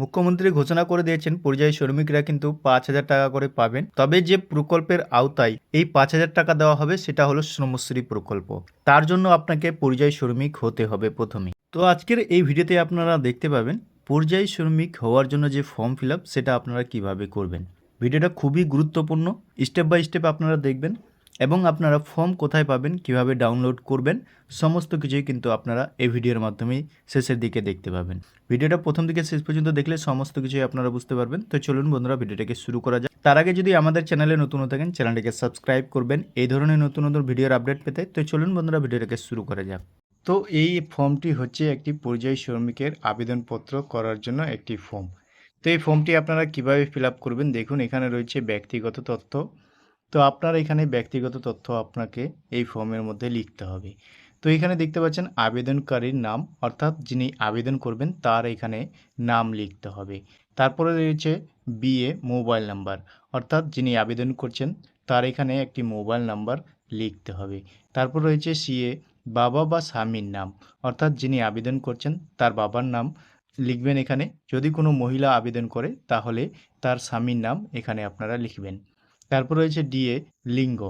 মুখ্যমন্ত্রী ঘোষণা করে দিয়েছেন, পরিযায়ী শ্রমিকরা কিন্তু পাঁচ হাজার টাকা করে পাবেন। তবে যে প্রকল্পের আওতায় এই পাঁচ হাজার টাকা দেওয়া হবে, সেটা হলো শ্রমশ্রী প্রকল্প। তার জন্য আপনাকে পরিযায়ী শ্রমিক হতে হবে প্রথমে। তো আজকের এই ভিডিওতে আপনারা দেখতে পাবেন, পরিযায়ী শ্রমিক হওয়ার জন্য যে ফর্ম ফিল সেটা আপনারা কীভাবে করবেন। ভিডিওটা খুবই গুরুত্বপূর্ণ। স্টেপ বাই স্টেপ আপনারা দেখবেন। এবং আপনারা ফর্ম কোথায় পাবেন, কীভাবে ডাউনলোড করবেন, সমস্ত কিছুই কিন্তু আপনারা এই ভিডিওর মাধ্যমেই শেষের দিকে দেখতে পাবেন। ভিডিওটা প্রথম থেকে শেষ পর্যন্ত দেখলে সমস্ত কিছুই আপনারা বুঝতে পারবেন। তো চলুন বন্ধুরা, ভিডিওটাকে শুরু করা যাক। তার আগে যদি আমাদের চ্যানেলে নতুন থাকেন, চ্যানেলটিকে সাবস্ক্রাইব করবেন। এই ধরনের নতুন নতুন ভিডিওর আপডেট পেতে, তো চলুন বন্ধুরা, ভিডিওটাকে শুরু করা যাক। তো এই ফর্মটি হচ্ছে একটি পরিযায়ী শ্রমিকের আবেদনপত্র করার জন্য একটি ফর্ম তো এই ফর্মটি আপনারা কীভাবে ফিল করবেন, দেখুন, এখানে রয়েছে ব্যক্তিগত তথ্য। তো আপনার এখানে ব্যক্তিগত তথ্য আপনাকে এই ফর্মের মধ্যে লিখতে হবে। তো এখানে দেখতে পাচ্ছেন আবেদনকারীর নাম, অর্থাৎ যিনি আবেদন করবেন তার এখানে নাম লিখতে হবে। তারপরে রয়েছে বিএ মোবাইল নাম্বার, অর্থাৎ যিনি আবেদন করছেন তার এখানে একটি মোবাইল নাম্বার লিখতে হবে। তারপর রয়েছে সিএ, বাবা বা স্বামীর নাম, অর্থাৎ যিনি আবেদন করছেন তার বাবার নাম লিখবেন এখানে। যদি কোনো মহিলা আবেদন করে তাহলে তার স্বামীর নাম এখানে আপনারা লিখবেন। তারপর রয়েছে ডিএ লিঙ্গ।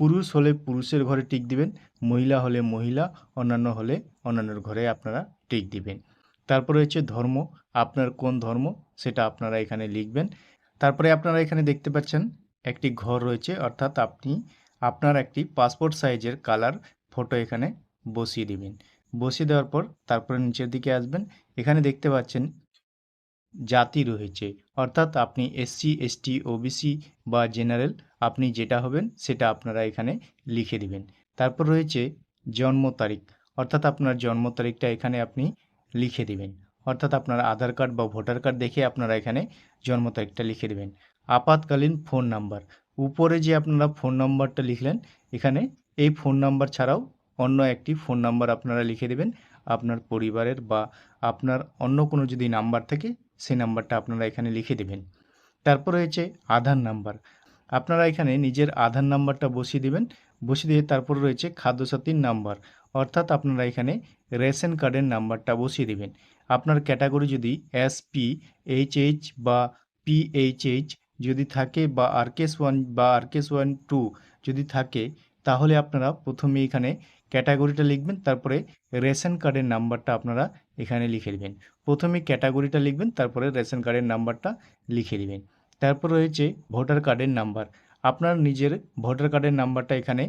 পুরুষ হলে পুরুষের ঘরে টিক দিবেন, মহিলা হলে মহিলা, অন্যান্য হলে অন্যান্যর ঘরে আপনারা টিক দিবেন। তারপর রয়েছে ধর্ম, আপনার কোন ধর্ম সেটা আপনারা এখানে লিখবেন। তারপরে আপনারা এখানে দেখতে পাচ্ছেন একটি ঘর রয়েছে, অর্থাৎ আপনি, আপনার একটি পাসপোর্ট সাইজের কালার ফটো এখানে বসিয়ে দিবেন। বসিয়ে দেওয়ার পর তারপরে নিচের দিকে আসবেন। এখানে দেখতে পাচ্ছেন জাতি রয়েছে। অর্থাৎ আপনি এসসি এসটি ওবিসি বা জেনারেল আপনি যেটা হবেন সেটা আপনারা এখানে লিখে দিবেন। তারপর রয়েছে জন্ম তারিখ। অর্থাৎ আপনার জন্ম তারিখটা এখানে আপনি লিখে দিবেন। অর্থাৎ আপনার আধার কার্ড বা ভোটার কার্ড দেখে আপনারা এখানে জন্ম তারিখটা লিখে দেবেন। আপাতকালীন ফোন নাম্বার উপরে যে আপনারা ফোন নাম্বারটা লিখলেন, এখানে এই ফোন নাম্বার ছাড়াও অন্য একটি ফোন নাম্বার আপনারা লিখে দেবেন। আপনার পরিবারের বা আপনার অন্য কোনো যদি নাম্বার থাকে সেই নাম্বারটা আপনারা এখানে লিখে দেবেন। তারপর রয়েছে আধার নাম্বার। আপনারা এখানে নিজের আধার নাম্বারটা বসিয়ে দেবেন। বসিয়ে দিয়ে তারপর রয়েছে খাদ্যসাথীর নাম্বার। অর্থাৎ আপনারা এখানে রেশন কার্ডের নাম্বারটা বসিয়ে দেবেন। আপনার ক্যাটাগরি যদি এস পি, এইচ এইচ বা পিএইচএইচ যদি থাকে বা আরকেস ওয়ান বা আরকেস ওয়ান টু যদি থাকে, তাহলে আপনারা প্রথমে এখানে ক্যাটাগরিটা লিখবেন, তারপরে রেশন কার্ডের নাম্বারটা আপনারা এখানে লিখে দেবেন। প্রথমে ক্যাটাগরিটা লিখবেন, তারপরে রেশন কার্ডের নাম্বারটা লিখে দিবেন। তারপর রয়েছে ভোটার কার্ডের নাম্বার। আপনার নিজের ভোটার কার্ডের নাম্বারটা এখানে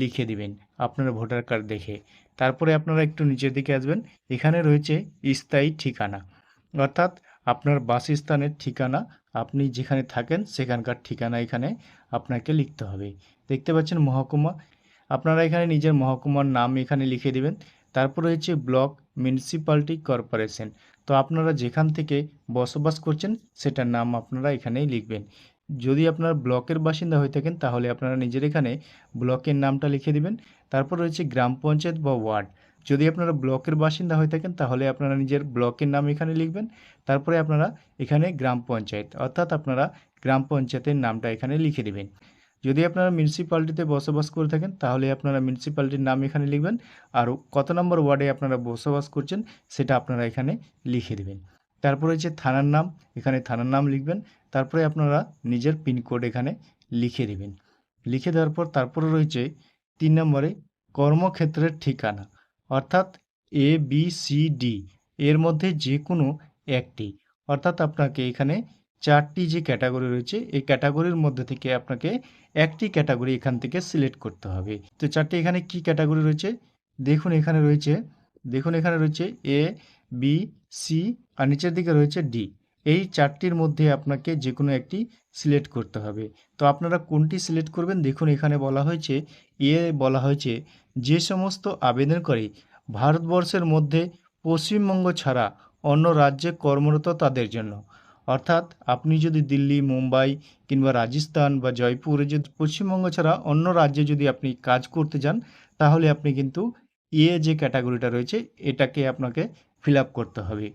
লিখে দিবেন, আপনার ভোটার কার্ড দেখে। তারপরে আপনারা একটু নিচের দিকে আসবেন, এখানে রয়েছে স্থায়ী ঠিকানা। অর্থাৎ আপনার বাসস্থানের ঠিকানা, আপনি যেখানে থাকেন সেখানকার ঠিকানা এখানে আপনাকে লিখতে হবে। দেখতে পাচ্ছেন মহকুমা আপনারা এখানে নিজের মহকুমার নাম এখানে লিখে দেবেন। তারপর রয়েছে ব্লক মিউনিসিপ্যালিটি কর্পোরেশন। তো আপনারা যেখান থেকে বসবাস করছেন, সেটার নাম আপনারা এখানেই লিখবেন। যদি আপনার ব্লকের বাসিন্দা হয়ে থাকেন, তাহলে আপনারা নিজের এখানে ব্লকের নামটা লিখে দিবেন। তারপর রয়েছে গ্রাম পঞ্চায়েত বা ওয়ার্ড। যদি আপনারা ব্লকের বাসিন্দা হয়ে থাকেন, তাহলে আপনারা নিজের ব্লকের নাম এখানে লিখবেন। তারপরে আপনারা এখানে গ্রাম পঞ্চায়েত, অর্থাৎ আপনারা গ্রাম পঞ্চায়েতের নামটা এখানে লিখে দেবেন। যদি আপনারা মিউনিসিপ্যালিটিতে বসবাস করে থাকেন, তাহলে আপনারা মিউনিসিপ্যালিটির নাম এখানে লিখবেন আর কত নম্বর ওয়ার্ডে আপনারা বসবাস করছেন সেটা আপনারা এখানে লিখে দেবেন। তারপরে হচ্ছে থানার নাম, এখানে থানার নাম লিখবেন, তারপরে আপনারা নিজের পিনকোড এখানে লিখে দেবেন। লিখে দেওয়ার পর তারপরে রয়েছে তিন নম্বরে কর্মক্ষেত্রের ঠিকানা, অর্থাৎ এ বি সি ডি এর মধ্যে যে কোনো একটি, অর্থাৎ আপনাকে এখানে চারটি যে ক্যাটাগরি রয়েছে, এই ক্যাটাগরির মধ্যে থেকে আপনাকে একটি ক্যাটাগরি এখান থেকে সিলেক্ট করতে হবে। তো চারটি এখানে কি ক্যাটাগরি রয়েছে? দেখুন এখানে রয়েছে, দেখুন এখানে রয়েছে এ বি সি আর নিচের দিকে রয়েছে ডি এই চারটির মধ্যে আপনাকে যে কোনো একটি সিলেক্ট করতে হবে। তো আপনারা কোনটি সিলেক্ট করবেন? দেখুন এখানে বলা হয়েছে এ বলা হয়েছে, যে সমস্ত আবেদনকারী ভারতবর্ষের মধ্যে পশ্চিমবঙ্গ ছাড়া অন্য রাজ্যে কর্মরত তাদের জন্য। অর্থাৎ আপনি যদি দিল্লি, মুম্বাই কিংবা রাজস্থান বা জয়পুরে যদি পশ্চিমবঙ্গ ছাড়া অন্য রাজ্যে যদি আপনি কাজ করতে যান, তাহলে আপনি কিন্তু এ যে ক্যাটাগরিটা রয়েছে, এটাকে আপনাকে ফিল করতে হবে।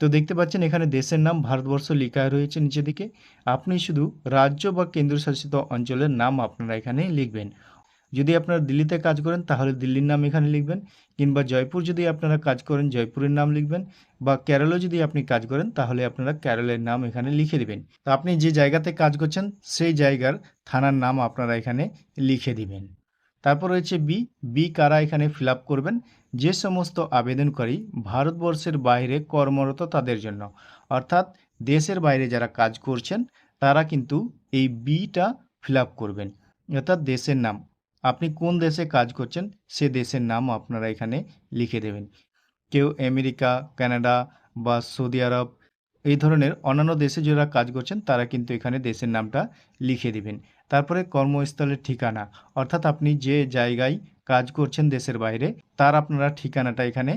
তো দেখতে পাচ্ছেন এখানে দেশের নাম ভারতবর্ষ লেখা রয়েছে নিচে দিকে। আপনি শুধু রাজ্য বা কেন্দ্রশাসিত অঞ্চলের নাম আপনারা এখানে লিখবেন। যদি আপনারা দিল্লিতে কাজ করেন, তাহলে দিল্লির নাম এখানে লিখবেন। কিংবা জয়পুর যদি আপনারা কাজ করেন, জয়পুরের নাম লিখবেন। বা কেরলে যদি আপনি কাজ করেন, তাহলে আপনারা কেরলের নাম এখানে লিখে দিবেন। তো আপনি যে জায়গাতে কাজ করছেন, সেই জায়গার থানার নাম আপনারা এখানে লিখে দিবেন। তারপর রয়েছে বি। বি কারা এখানে ফিল করবেন? যে সমস্ত আবেদনকারী ভারতবর্ষের বাইরে কর্মরত তাদের জন্য। অর্থাৎ দেশের বাইরে যারা কাজ করছেন, তারা কিন্তু এই বিটা ফিল করবেন। অর্থাৎ দেশের নাম। আপনি কোন দেশে কাজ করছেন, সে দেশের নাম আপনারা এখানে লিখে দেবেন। কেউ আমেরিকা, কানাডা বা সৌদি আরব এই ধরনের অন্যান্য দেশে যারা কাজ করছেন, তারা কিন্তু এখানে দেশের নামটা লিখে দিবেন। তারপরে কর্মস্থলের ঠিকানা, অর্থাৎ আপনি যে জায়গায় কাজ করছেন দেশের বাইরে, তার আপনারা ঠিকানাটা এখানে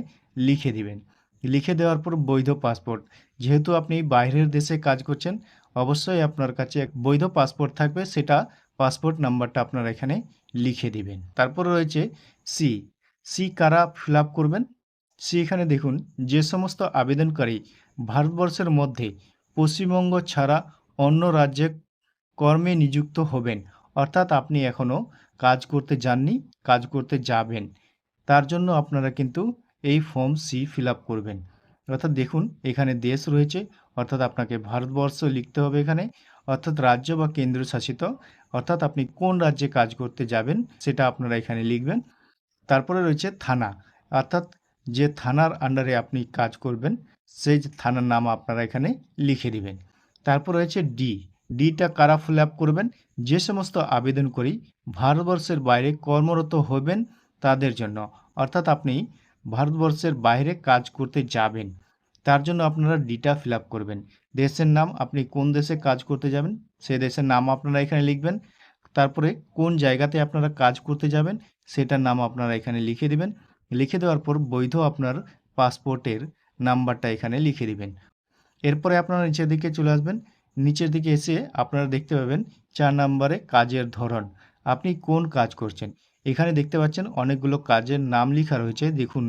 লিখে দিবেন। লিখে দেওয়ার পর বৈধ পাসপোর্ট, যেহেতু আপনি বাইরের দেশে কাজ করছেন, অবশ্যই আপনার কাছে এক বৈধ পাসপোর্ট থাকবে, সেটা পাসপোর্ট নাম্বারটা আপনারা এখানে লিখে দিবেন। তারপর রয়েছে সি সি কারা ফিল করবেন? সি এখানে দেখুন, যে সমস্ত আবেদনকারী ভারতবর্ষের মধ্যে পশ্চিমবঙ্গ ছাড়া অন্য রাজ্যে কর্মে নিযুক্ত হবেন, অর্থাৎ আপনি এখনও কাজ করতে যাননি, কাজ করতে যাবেন, তার জন্য আপনারা কিন্তু এই ফর্ম সি ফিল করবেন। অর্থাৎ দেখুন, এখানে দেশ রয়েছে, অর্থাৎ আপনাকে ভারতবর্ষ লিখতে হবে এখানে, অর্থাৎ রাজ্য বা কেন্দ্র শাসিত অর্থাৎ আপনি কোন রাজ্যে কাজ করতে যাবেন সেটা আপনারা এখানে লিখবেন। তারপরে রয়েছে থানা। অর্থাৎ যে থানার আন্ডারে আপনি কাজ করবেন, সেই থানার নাম আপনারা এখানে লিখে দিবেন। তারপর রয়েছে ডি ডিটা কারা ফিল আপ করবেন? যে সমস্ত আবেদন করি, ভারতবর্ষের বাইরে কর্মরত হবেন তাদের জন্য। অর্থাৎ আপনি ভারতবর্ষের বাইরে কাজ করতে যাবেন, তার জন্য আপনারা ডিটা ফিল করবেন। দেশের নাম আপনি কোন দেশে কাজ করতে যাবেন? সেই দেশের নাম আপনারা এখানে লিখবেন। তারপরে কোন জায়গাতে আপনারা কাজ করতে যাবেন, সেটার নাম আপনারা এখানে লিখে দিবেন। লিখে দেওয়ার পর বৈধ আপনার পাসপোর্টের নাম্বারটা এখানে লিখে দিবেন। এরপরে আপনারা নিচের দিকে চলে আসবেন। নিচের দিকে এসে আপনারা দেখতে পাবেন চার নম্বরে কাজের ধরন। আপনি কোন কাজ করছেন? এখানে দেখতে পাচ্ছেন অনেকগুলো কাজের নাম লেখা রয়েছে। দেখুন,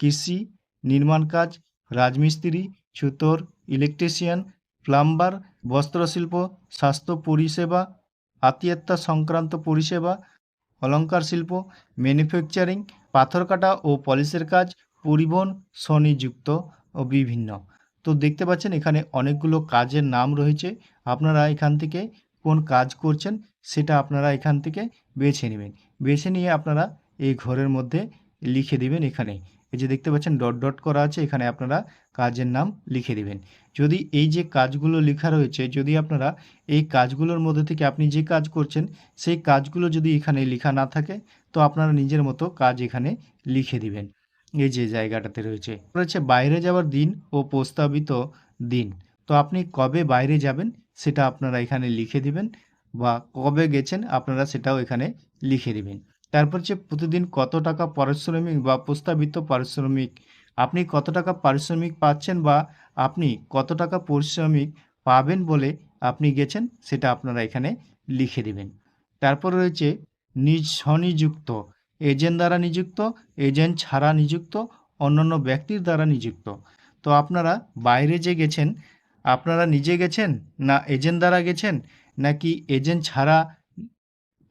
কৃষি, নির্মাণ কাজ, রাজমিস্ত্রি ছুতর ইলেকট্রিশিয়ান প্লাম্বার, বস্ত্রশিল্প, স্বাস্থ্য পরিষেবা, আত্মীয়তা সংক্রান্ত পরিষেবা, অলংকার শিল্প, ম্যানুফ্যাকচারিং, পাথর কাটা ও পলিশের কাজ, পরিবহন, স্বনিযুক্ত ও বিভিন্ন। তো দেখতে পাচ্ছেন এখানে অনেকগুলো কাজের নাম রয়েছে। আপনারা এখান থেকে কোন কাজ করছেন সেটা আপনারা এখান থেকে বেছে নেবেন। বেছে নিয়ে আপনারা এই ঘরের মধ্যে লিখে দিবেন এখানে। এই যে দেখতে পাচ্ছেন ডট ডট করা আছে, এখানে আপনারা কাজের নাম লিখে দিবেন। যদি এই যে কাজগুলো লেখা রয়েছে, যদি আপনারা এই কাজগুলোর মধ্যে থেকে আপনি যে কাজ করছেন, সেই কাজগুলো যদি এখানে লেখা না থাকে, তো আপনারা নিজের মতো কাজ এখানে লিখে দিবেন। এই যে জায়গাটাতে রয়েছে। রয়েছে বাইরে যাওয়ার দিন ও প্রস্তাবিত দিন। তো আপনি কবে বাইরে যাবেন, সেটা আপনারা এখানে লিখে দিবেন, বা কবে গেছেন, আপনারা সেটাও এখানে লিখে দিবেন। তারপর হচ্ছে প্রতিদিন কত টাকা পারিশ্রমিক বা প্রস্তাবিত পারিশ্রমিক, আপনি কত টাকা পারিশ্রমিক পাচ্ছেন বা আপনি কত টাকা পারিশ্রমিক পাবেন বলে আপনি গেছেন, সেটা আপনারা এখানে লিখে দিবেন। তারপর রয়েছে নিজ স্বনিযুক্ত, এজেন্ট দ্বারা নিযুক্ত, এজেন্ট ছাড়া নিযুক্ত, অন্যান্য ব্যক্তির দ্বারা নিযুক্ত। তো আপনারা বাইরে যে গেছেন, আপনারা নিজে গেছেন না এজেন্ট দ্বারা গেছেন, নাকি এজেন্ট ছাড়া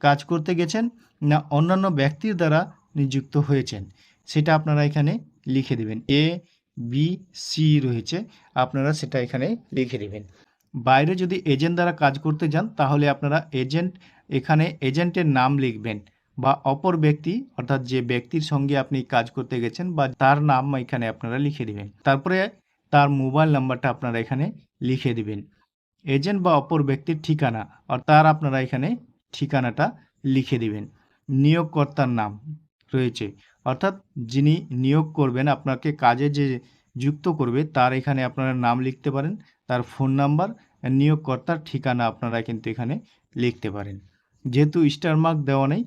কাজ করতে গেছেন? না অন্যান্য ব্যক্তির দ্বারা নিযুক্ত হয়েছেন। সেটা আপনারা এখানে লিখে দেবেন। এ, বি, সি রয়েছে। আপনারা সেটা এখানে লিখে দেবেন। বাইরে যদি এজেন্ট দ্বারা কাজ করতে যান, তাহলে আপনারা এজেন্ট, এখানে এজেন্টের নাম লিখবেন বা অপর ব্যক্তি, অর্থাৎ যে ব্যক্তির সঙ্গে আপনি কাজ করতে গেছেন বা তার নাম এখানে আপনারা লিখে দিবেন। তারপরে তার মোবাইল নাম্বারটা আপনারা এখানে লিখে দিবেন। এজেন্ট বা অপর ব্যক্তির ঠিকানা আর তার আপনারা এখানে ঠিকানাটা লিখে দিবেন। নিয়োগকর্তার নাম রয়েছে। অর্থাৎ যিনি নিয়োগ করবেন, আপনাকে কাজে যে যুক্ত করবে, তার এখানে আপনারা নাম লিখতে পারেন, তার ফোন নাম্বার, নিয়োগকর্তার ঠিকানা আপনারা কিন্তু এখানে লিখতে পারেন। যেহেতু স্টার মার্ক দেওয়া নেই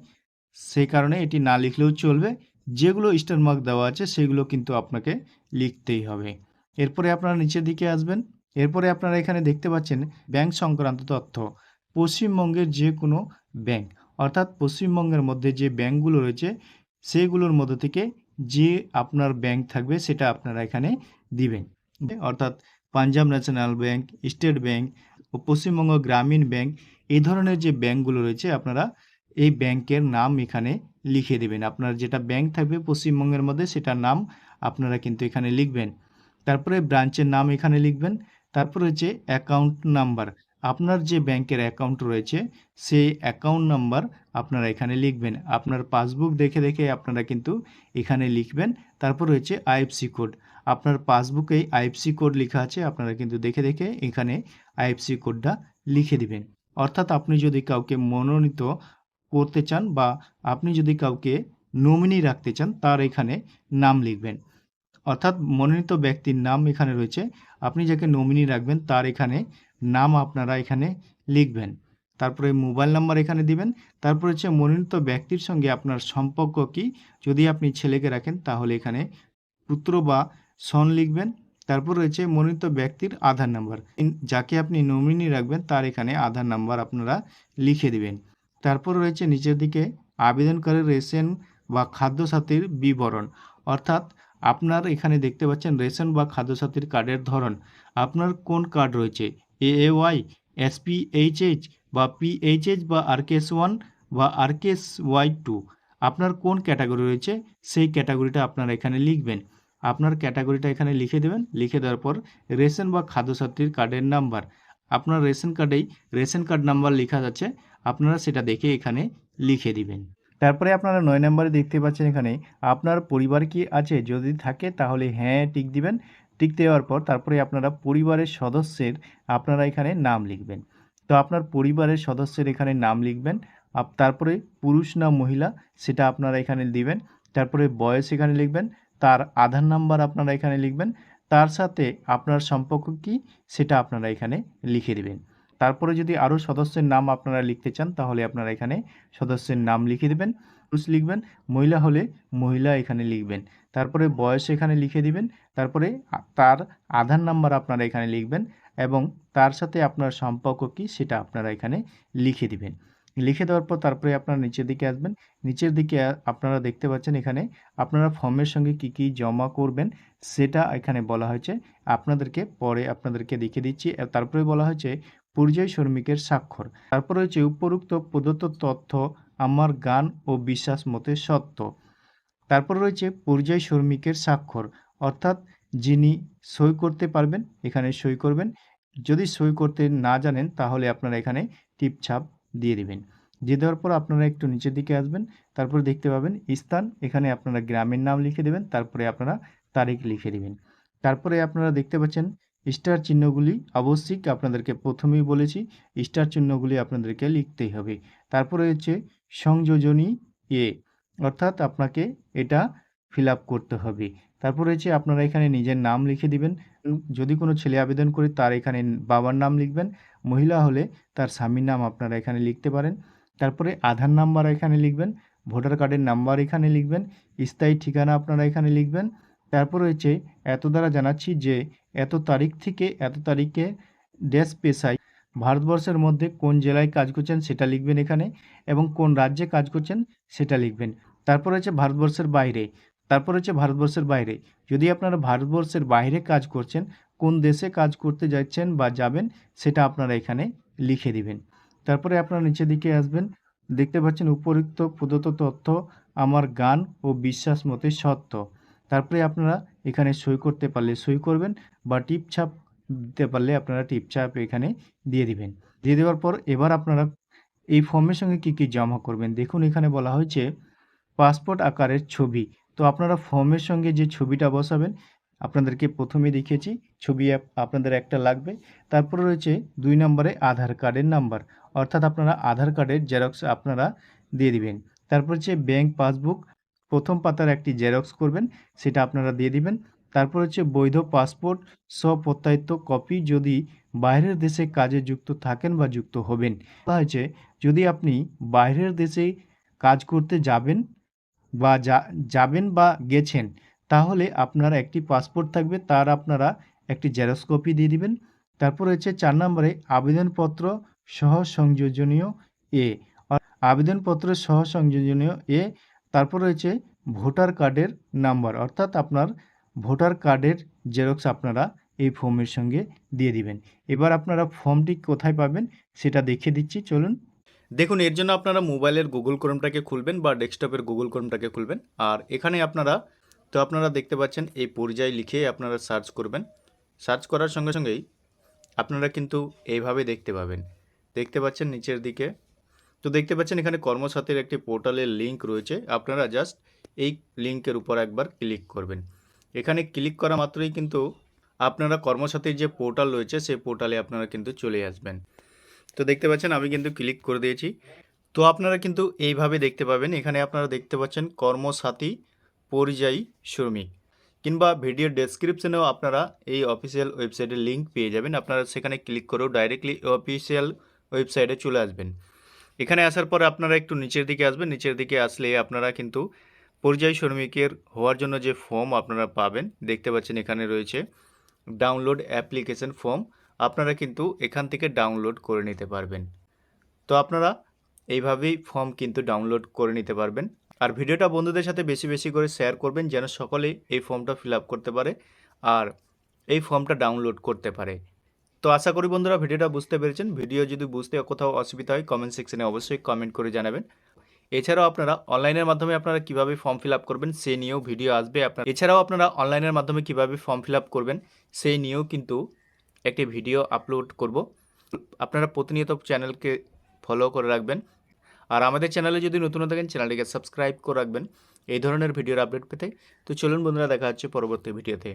সেই কারণে এটি না লিখলেও চলবে। যেগুলো স্টার মার্ক দেওয়া আছে, সেগুলো কিন্তু আপনাকে লিখতেই হবে। এরপরে আপনারা নিচের দিকে আসবেন। এরপরে আপনারা এখানে দেখতে পাচ্ছেন, ব্যাংক সংক্রান্ত তথ্য। পশ্চিমবঙ্গের যে কোনো ব্যাংক অর্থাৎ পশ্চিমবঙ্গের মধ্যে যে ব্যাংকগুলো রয়েছে, সেগুলোর মধ্যে থেকে যে আপনার ব্যাংক থাকবে সেটা আপনারা এখানে দিবেন। অর্থাৎ Punjab National Bank, State Bank ও পশ্চিমবঙ্গ গ্রামীণ ব্যাংক, এই ধরনের যে ব্যাংকগুলো রয়েছে আপনারা এই ব্যাংকের নাম এখানে লিখে দেবেন। আপনার যেটা ব্যাংক থাকবে পশ্চিমবঙ্গের মধ্যে সেটার নাম আপনারা কিন্তু এখানে লিখবেন। তারপরে ব্রাঞ্চের নাম এখানে লিখবেন। তারপর হচ্ছে অ্যাকাউন্ট নাম্বার। আপনার যে ব্যাংকের অ্যাকাউন্ট রয়েছে, সেই অ্যাকাউন্ট নাম্বার আপনারা এখানে লিখবেন। আপনার পাসবুক দেখে দেখে আপনারা কিন্তু এখানে লিখবেন। তারপর রয়েছে আইএফসি কোড আপনার পাসবুকে আইএফসি কোড লেখা আছে, আপনারা কিন্তু দেখে দেখে এখানে আইএফসি কোডটা লিখে দিবেন। অর্থাৎ আপনি যদি কাউকে মনোনীত করতে চান বা আপনি যদি কাউকে নমিনি রাখতে চান, তার এখানে নাম লিখবেন। অর্থাৎ মনোনীত ব্যক্তির নাম এখানে রয়েছে। আপনি যাকে নমিনি রাখবেন, তার এখানে নাম আপনারা এখানে লিখবেন। তারপরে মোবাইল নাম্বার এখানে দিবেন। তারপর হচ্ছে মনোনীত ব্যক্তির সঙ্গে আপনার সম্পর্ক কি, যদি আপনি ছেলেকে রাখেন তাহলে এখানে পুত্র বা সন লিখবেন। তারপর রয়েছে মনোনীত ব্যক্তির আধার নাম্বার। যাকে আপনি নমিনি রাখবেন তার এখানে আধার নাম্বার আপনারা লিখে দিবেন। তারপর রয়েছে নিচের দিকে আবেদনকারী রেশন বা খাদ্যসাথীর বিবরণ। অর্থাৎ আপনার এখানে দেখতে পাচ্ছেন রেশন বা খাদ্যসাথীর কার্ডের ধরন। আপনার কোন কার্ড রয়েছে? এ এ ওয়াই এসপিএইচএইচ বা পিএইচএইচ বা আরকেএস ওয়ান বা আরকেএস ওয়াই টু আপনার কোন ক্যাটাগরি রয়েছে সেই ক্যাটাগরিটা আপনারা এখানে লিখবেন। আপনার ক্যাটাগরিটা এখানে লিখে দেবেন। লিখে দেওয়ার পর রেশন বা খাদ্যসাথীর কার্ডের নাম্বার। আপনার রেশন কার্ডেই রেশন কার্ড নাম্বার লেখা যাচ্ছে আপনারা সেটা দেখে এখানে লিখে দিবেন। তারপরে আপনারা নয় নম্বরে দেখতে পাচ্ছেন এখানে, আপনার পরিবার কি আছে? যদি থাকে তাহলে হ্যাঁ টিক দিবেন। টিক দেওয়ার পর তারপরে আপনারা পরিবারের সদস্যের আপনারা এখানে নাম লিখবেন। তো আপনার পরিবারের সদস্যের এখানে নাম লিখবেন। তারপরে পুরুষ না মহিলা সেটা আপনারা এখানে দিবেন। তারপরে বয়স এখানে লিখবেন। তার আধার নাম্বার আপনারা এখানে লিখবেন। তার সাথে আপনার সম্পর্ক কি সেটা আপনারা এখানে লিখে দিবেন। তারপরে যদি আরও সদস্যের নাম আপনারা লিখতে চান, তাহলে আপনারা এখানে সদস্যের নাম লিখে দেবেন, পুরুষ লিখবেন, মহিলা হলে মহিলা এখানে লিখবেন। তারপরে বয়স এখানে লিখে দিবেন, তারপরে তার আধার নাম্বার আপনারা এখানে লিখবেন এবং তার সাথে আপনার সম্পর্ক কি সেটা আপনারা এখানে লিখে দিবেন। লিখে দেওয়ার পর তারপরে আপনারা নিচের দিকে আসবেন। নিচের দিকে আপনারা দেখতে পাচ্ছেন এখানে আপনারা ফর্মের সঙ্গে কি কি জমা করবেন সেটা এখানে বলা হয়েছে। আপনাদেরকে পরে আপনাদেরকে দেখিয়ে দিচ্ছি। তারপরে বলা হয়েছে পরিযায়ী শ্রমিকের স্বাক্ষর। তারপর রয়েছে উপরোক্ত প্রদত্ত তথ্য, আমার গান ও বিশ্বাস মতে সত্য। তারপর রয়েছে পরিযায়ী শ্রমিকের স্বাক্ষর। অর্থাৎ যিনি সই করতে পারবেন, এখানে সই করবেন। যদি সই করতে না জানেন, তাহলে আপনারা এখানে টিপছাপ দিয়ে দেবেন। দিয়ে দেওয়ার পর আপনারা একটু নিচের দিকে আসবেন। তারপর দেখতে পাবেন স্থান। এখানে আপনারা গ্রামের নাম লিখে দেবেন। তারপরে আপনারা তারিখ লিখে দিবেন। তারপরে আপনারা দেখতে পাচ্ছেন স্টার চিহ্নগুলি আবশ্যিক, আপনাদেরকে প্রথমেই বলেছি, স্টার চিহ্নগুলি আপনাদেরকে লিখতেই হবে। তারপরে হচ্ছে সংযোজনী এ, অর্থাৎ আপনাকে এটা ফিল করতে হবে। তারপর হচ্ছে আপনারা এখানে নিজের নাম লিখে দিবেন। যদি কোনো ছেলে আবেদন করে, তার এখানে বাবার নাম লিখবেন। মহিলা হলে তার স্বামীর নাম আপনারা এখানে লিখতে পারেন। তারপরে আধার নাম্বার এখানে লিখবেন। ভোটার কার্ডের নাম্বার এখানে লিখবেন। স্থায়ী ঠিকানা আপনারা এখানে লিখবেন। তারপর রয়েছে এত দ্বারা জানাচ্ছি যে এত তারিখ থেকে এত তারিখে ড্যাশ পেশায় ভারতবর্ষের মধ্যে কোন জেলায় কাজ করছেন সেটা লিখবেন এখানে এবং কোন রাজ্যে কাজ করছেন সেটা লিখবেন। তারপর হচ্ছে ভারতবর্ষের বাইরে। তারপর হচ্ছে ভারতবর্ষের বাইরে। যদি আপনারা ভারতবর্ষের বাইরে কাজ করছেন, কোন দেশে কাজ করতে যাচ্ছেন বা যাবেন সেটা আপনারা এখানে লিখে দিবেন। তারপরে আপনারা নিচের দিকে আসবেন। দেখতে পাচ্ছেন উপরিক্ত প্রদত্ত তথ্য, আমার গান ও বিশ্বাস মতে সত্য। তারপরে আপনারা এখানে সই করতে পারলে সই করবেন বা টিপছাপ দিতে পারলে আপনারা টিপছাপ এখানে দিয়ে দিবেন। দিয়ে দেওয়ার পর এবার আপনারা এই ফর্মের সঙ্গে কি কি জমা করবেন? দেখুন, এখানে বলা হয়েছে পাসপোর্ট আকারের ছবি। তো আপনারা ফর্মের সঙ্গে যে ছবিটা বসাবেন, আপনাদেরকে প্রথমে দেখিয়েছি, ছবি আপ- আপনাদের একটা লাগবে। তারপরে রয়েছে দুই নম্বরে আধার কার্ডের নাম্বার। অর্থাৎ আপনারা আধার কার্ডের জেরক্স আপনারা দিয়ে দিবেন। তারপর হচ্ছে ব্যাংক পাসবুক প্রথম পাতার একটি জেরক্স করবেন, সেটা আপনারা দিয়ে দিবেন। তারপর হচ্ছে বৈধ পাসপোর্ট স্বপ্রত্যায়িত কপি যদি বাইরের দেশে কাজে যুক্ত থাকেন বা যুক্ত হবেন। বলা হয়েছে যদি আপনি বাইরের দেশে কাজ করতে যাবেন বা যাবেন বা গেছেন, তাহলে আপনার একটি পাসপোর্ট থাকবে, তার আপনারা একটি জেরক্স কপি দিয়ে দিবেন। তারপর হচ্ছে চার নম্বরে আবেদনপত্র সহ সংযোজনীয় এ। আবেদনপত্র সহ সংযোজনীয় এ তারপর রয়েছে ভোটার কার্ডের নাম্বার, অর্থাৎ আপনার ভোটার কার্ডের জেরক্স আপনারা এই ফর্মের সঙ্গে দিয়ে দিবেন। এবার আপনারা ফর্মটি কোথায় পাবেন সেটা দেখিয়ে দিচ্ছি, চলুন। দেখুন, এর জন্য আপনারা মোবাইলের গুগল ক্রোমটাকে খুলবেন বা ডেস্কটপের গুগল ক্রোমটাকে খুলবেন। আর এখানে আপনারা, তো আপনারা দেখতে পাচ্ছেন, এই পরিযায় লিখে আপনারা সার্চ করবেন। সার্চ করার সঙ্গে সঙ্গেই আপনারা কিন্তু এইভাবে দেখতে পাবেন। দেখতে পাচ্ছেন নিচের দিকে তো দেখতে পাচ্ছেন এখানে কর্মসাথীর একটি পোর্টালের লিঙ্ক রয়েছে। আপনারা জাস্ট এই লিঙ্কের উপর একবার ক্লিক করবেন। এখানে ক্লিক করা মাত্রই কিন্তু আপনারা কর্মসাথীর যে পোর্টাল রয়েছে, সেই পোর্টালে আপনারা কিন্তু চলে আসবেন। তো দেখতে পাচ্ছেন আমি কিন্তু ক্লিক করে দিয়েছি। তো আপনারা কিন্তু এইভাবে দেখতে পাবেন। এখানে আপনারা দেখতে পাচ্ছেন কর্মসাথী পরিযায়ী শ্রমিক কিংবা ভিডিও ডেসক্রিপশনেও আপনারা এই অফিসিয়াল ওয়েবসাইটের লিঙ্ক পেয়ে যাবেন। আপনারা সেখানে ক্লিক করেও ডাইরেক্টলি অফিসিয়াল ওয়েবসাইটে চলে আসবেন। এখানে আসার পর আপনারা একটু নিচের দিকে আসবেন। নিচের দিকে আসলে আপনারা কিন্তু পরিযায়ী শ্রমিকের হওয়ার জন্য যে ফর্ম আপনারা পাবেন, দেখতে পাচ্ছেন এখানে রয়েছে ডাউনলোড অ্যাপ্লিকেশন ফর্ম আপনারা কিন্তু এখান থেকে ডাউনলোড করে নিতে পারবেন। তো আপনারা এইভাবেই ফর্ম কিন্তু ডাউনলোড করে নিতে পারবেন। আর ভিডিওটা বন্ধুদের সাথে বেশি বেশি করে শেয়ার করবেন, যেন সকলে এই ফর্মটা ফিল করতে পারে আর এই ফর্মটা ডাউনলোড করতে পারে। তো আশা করি বন্ধুরা ভিডিওটা বুঝতে পেরেছেন। ভিডিও যদি বুঝতে কোথাও অসুবিধা হয় কমেন্ট সেকশনে অবশ্যই কমেন্ট করে জানাবেন। এছাড়াও আপনারা অনলাইনের মাধ্যমে আপনারা কীভাবে ফর্ম ফিল আপ করবেন সেই নিয়েও ভিডিও আসবে আপনার। এছাড়াও আপনারা অনলাইনের মাধ্যমে কীভাবে ফর্ম ফিল আপ করবেন সেই নিয়েও কিন্তু একটি ভিডিও আপলোড করব। আপনারা প্রতিনিয়ত চ্যানেলকে ফলো করে রাখবেন। আর আমাদের চ্যানেলে যদি নতুন থাকেন চ্যানেলটিকে সাবস্ক্রাইব করে রাখবেন। এই ধরনের ভিডিওর আপডেট পেতে। তো চলুন বন্ধুরা, দেখা হচ্ছে পরবর্তী ভিডিওতে